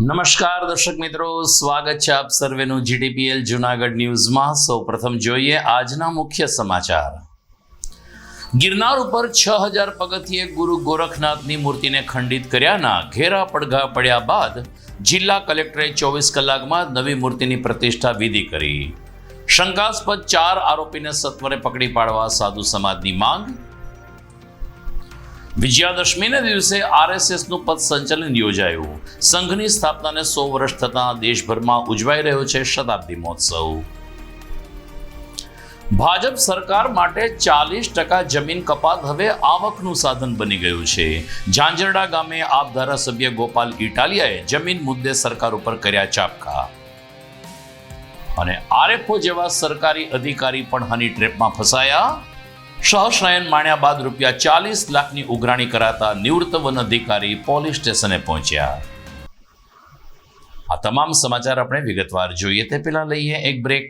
નમસ્કાર દર્શક મિત્રો, સ્વાગત છે આપ સર્વેનું જીડીપીએલ જુનાગઢ ન્યૂઝમાં. સૌ પ્રથમ જોઈએ આજના મુખ્ય સમાચાર. ગિરનાર ઉપર છ હજાર પગથિયે ગુરુ ગોરખનાથની મૂર્તિને ખંડિત કર્યાના ઘેરા પડઘા પડ્યા બાદ જિલ્લા કલેક્ટરે ચોવીસ કલાકમાં નવી મૂર્તિની પ્રતિષ્ઠા વિધિ કરી. શંકાસ્પદ ચાર આરોપીને સત્વરે પકડી પાડવા સાધુ સમાજની માંગ. વિજયાદશમીને દિવસે આરએસએસનું પદ સંચલન યોજાયું. સંઘની સ્થાપનાને સો વર્ષ થતાં દેશભરમાં ઉજવાઈ રહ્યો છે શતાબ્દી મહોત્સવ. ભાજપ સરકાર માટે ચાલીસ ટકા જમીન કપાત હવે આવકનું સાધન બની ગયું છે. ઝાંઝરડા ગામે આપ ધારાસભ્ય ગોપાલ ઇટાલિયાએ જમીન મુદ્દે સરકાર ઉપર કર્યા ચાપકા. અને આરએફઓ જેવા સરકારી અધિકારી પણ હની ટ્રેપમાં ફસાયા. સહસ્રયન માણ્યા બાદ રૂપિયા ચાલીસ લાખની ઉઘરાણી કરાતા નિવૃત્ત વન અધિકારી પોલીસ સ્ટેશને પહોંચ્યા. આ તમામ સમાચાર આપણે વિગતવાર જોઈએ તે પહેલાં લઈએ એક બ્રેક.